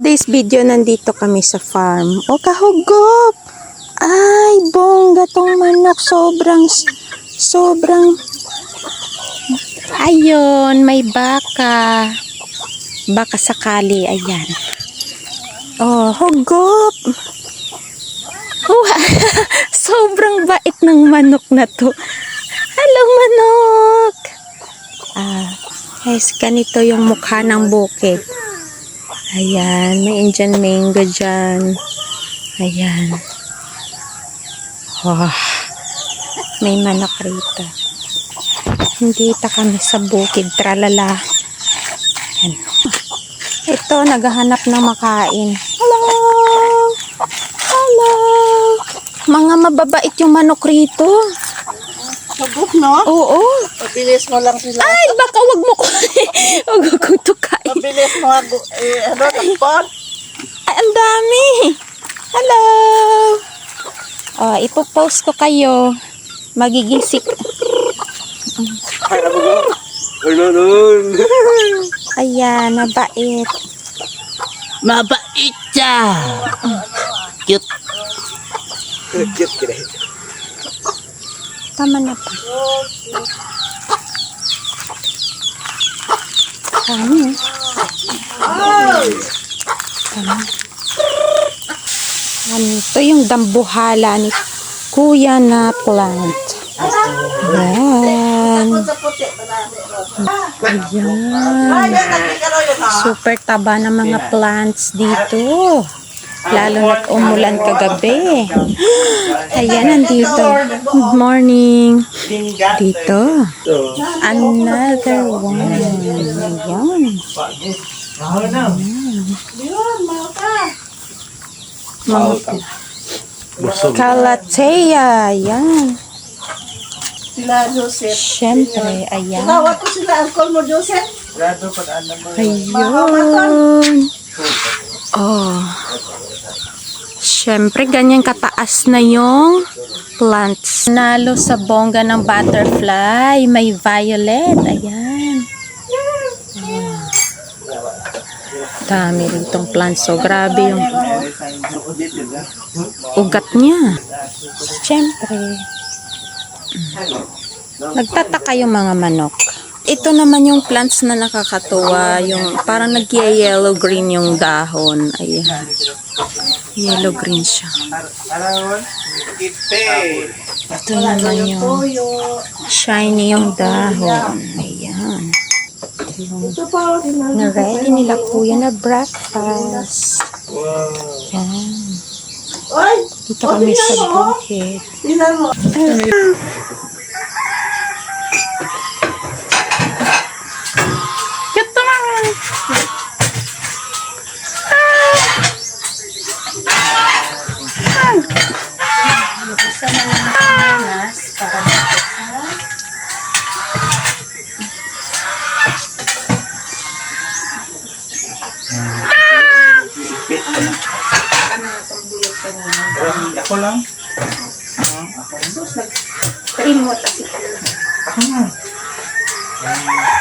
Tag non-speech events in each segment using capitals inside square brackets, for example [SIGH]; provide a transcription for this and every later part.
Today's video, nandito kami sa farm. O, kahugop! Ay, bongga tong manok. Sobrang, sobrang... Ayun, may baka. Baka sakali, ayan. Oh, hugop! Oh, [LAUGHS] sobrang bait ng manok na to. Hello, manok! Ah, guys, ganito yung mukha ng bukid. Ayan, may Indian mango dyan. Ayan. Wow. May manok rito. Nandito kami sa bukid. Tralala. Ayan. Ito, naghahanap ng makain. Hello! Hello! Mga mababait yung manok rito. Sabok, no? Oo. Pabilis mo lang sila. Ay, baka wag mo ko. [LAUGHS] wag mo kong mo ako. Eh, ano, tagpon? Ay, ang dami. Hello. Oh, ipopost ko kayo. Magiging sik... Ayan, mabait. Mabait siya. Cute. Tama na pa. Tama. Ano, ito yung dambuhala ni Kuya na plant. Ayan. Ayan. Super taba ng mga plants dito. Lalo na't umulan kagabi. Ayan, nandito. Good morning. Dito. Another one. Ayan. Mga Kalatea. Ayan. Sila, Joseph. Siyempre, ayan. Tawag ko sila, alcohol mo, Joseph. Ayun. Oh. Siyempre, ganyan kataas na yung plants. Nalo sa bongga ng butterfly. May violet. Ayan. Oh. Dami rin tong plants. So, grabe yung ugat niya. Siyempre. Nagtataka yung mga manok. Ito naman yung plants na nakakatuwa. Yung parang nag-yellow green yung dahon. Ayan. Yellow green siya. Ito naman yung shiny yung dahon. Yung na-ready nila kuya na breakfast. Ayan. Oy, Dito kami sa bukid. tingnan mo. Ito naman. Ako lang. Remote kasi.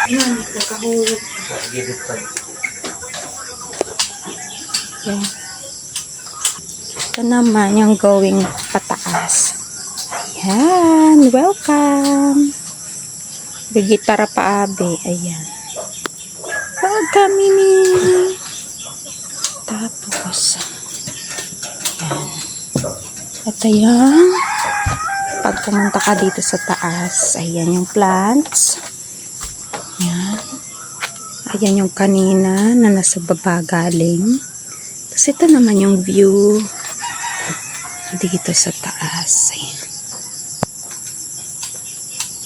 Yan, nakahulog. Yan. Ito naman yung going pataas. Ayan, welcome. Bigitara pa abe. Ayan. Welcome, Mimi. Tapos. Yung pag pumunta ka dito sa taas, ayan yung plants. Ayan. Ayan yung kanina na nasa baba galing. Tapos ito naman yung view dito sa taas. Ayan.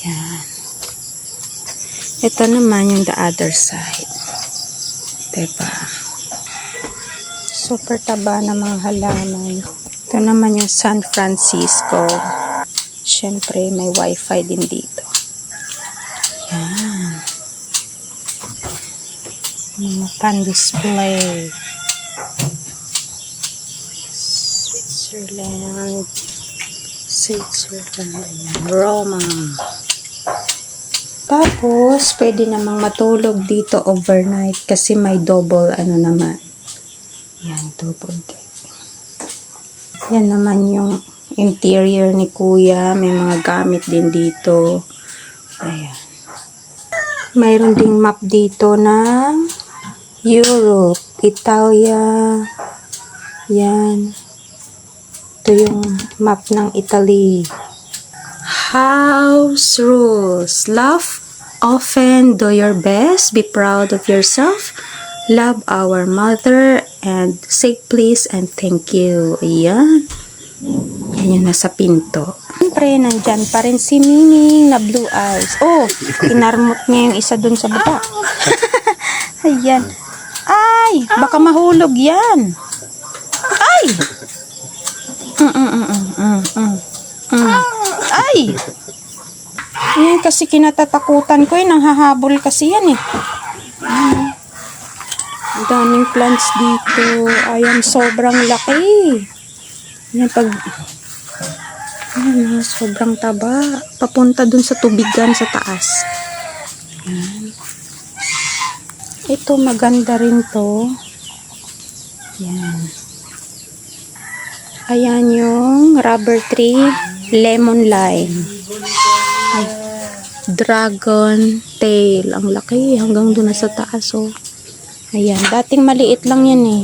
Ayan. Ito naman yung the other side. Diba? Super taba ng mga halaman. Ito naman yung San Francisco. Siyempre, may wifi din dito. Yan. Mga pan-display. Switzerland. Switzerland. Ayan. Roma. Tapos, pwede namang matulog dito overnight kasi may double ano naman. Yan, double deck. Yan naman yung interior ni Kuya. May mga gamit din dito. Ayan. Mayroon ding map dito ng Europe, Italia. Yan. Ito yung map ng Italy. House rules. Laugh often, do your best, be proud of yourself, love our mother, and say please and thank you. Ayan. Yan yung nasa pinto. Siyempre, nandyan pa rin si Mining na blue eyes. Oh, kinarmot niya yung isa dun sa baba. [LAUGHS] Ayan. Ay, baka mahulog yan. Ay! Mm, mm, mm, mm, mm, mm. Mm. Ay! Yan kasi kinatatakutan ko eh. Nanghahabol kasi yan eh. Mm. Daming plants dito. Ayan, sobrang laki. Yan, pag... Ayan, ah, sobrang taba. Papunta dun sa tubigan sa taas. Yan. Ito, maganda rin to. Yan. Ayan yung rubber tree, lemon lime. Ay, dragon tail. Ang laki, hanggang doon na sa taas, oh. Ayan, dating maliit lang yan, eh.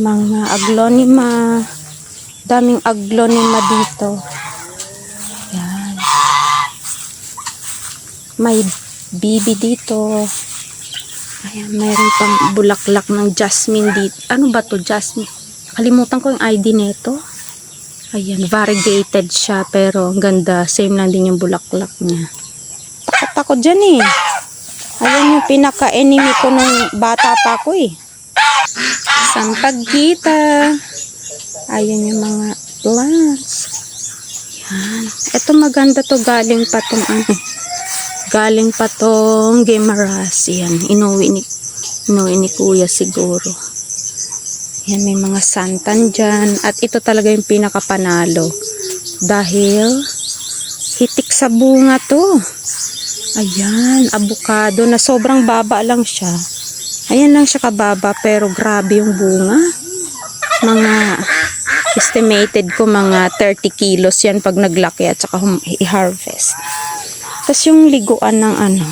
Mga aglonema. Daming aglonema dito. Ayan. May bibi dito. Ayan, mayroon pang bulaklak ng jasmine dito. Ano ba to jasmine? Kalimutan ko yung ID nito. Ayan, variegated siya pero ang ganda. Same lang din yung bulaklak niya. Takot ako dyan eh. Ayan yung pinaka-enemy ko nung bata pa ako eh. Sampagkita. Ayan yung mga plants. Yan. Ito maganda to galing pa tong ano. Galing pa tong Gemaras. Yan. Inuwi ni, inuwi ni kuya siguro. Yan, may mga santan dyan. At ito talaga yung pinakapanalo. Dahil, hitik sa bunga to. Ayan, abukado na sobrang baba lang siya. Ayan lang siya kababa, pero grabe yung bunga. Mga, estimated ko mga 30 kilos yan pag naglaki at saka i-harvest. Tapos yung liguan ng ano,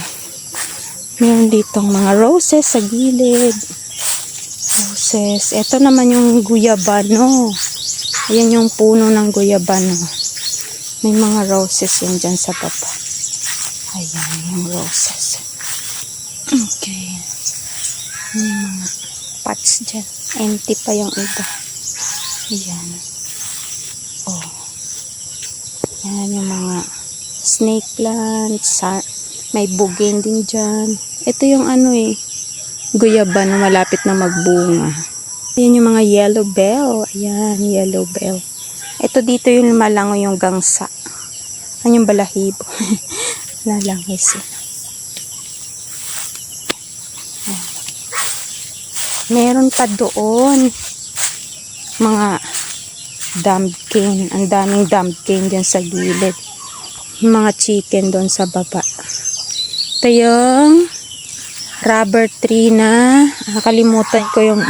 meron ditong mga roses sa gilid roses. Ito naman yung guyabano. Ayan yung puno ng guyabano. May mga roses yan dyan sa baba. Ayan yung roses. Okay. May mga pots dyan. Empty pa yung iba. Ayan. Oh. Ayan yung mga snake plants. May bugin din dyan. Ito yung ano eh guyaba na malapit na magbunga. Ayan yung mga yellow bell. Ayan, yellow bell. Ito dito yung malango yung gangsa. Ayan yung balahibo. [LAUGHS] Sila. Ayan. Meron pa doon mga dumpkin. Ang daming dumpkin dyan sa gilid. Mga chicken doon sa baba. Ito yung rubber tree na nakalimutan ko yung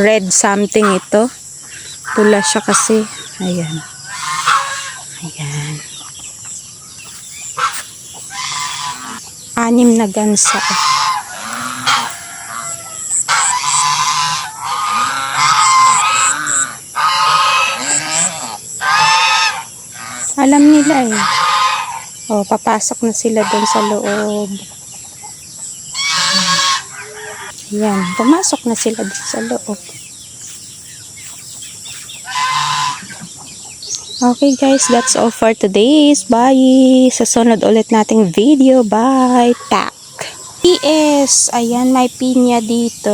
red something ito pula siya kasi ayan ayan anim na gansa alam nila eh. Oh papasok na sila doon sa loob. Yan, pumasok na sila dito sa loob. Okay guys, that's all for today's. Bye! Sa sunod ulit nating video. Bye! Tak! PS! Ayan, may pinya dito.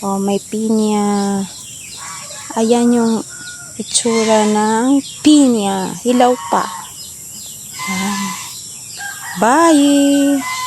Oh, may pinya. Ayan yung itsura ng pinya. Hilaw pa. Ayan. Bye!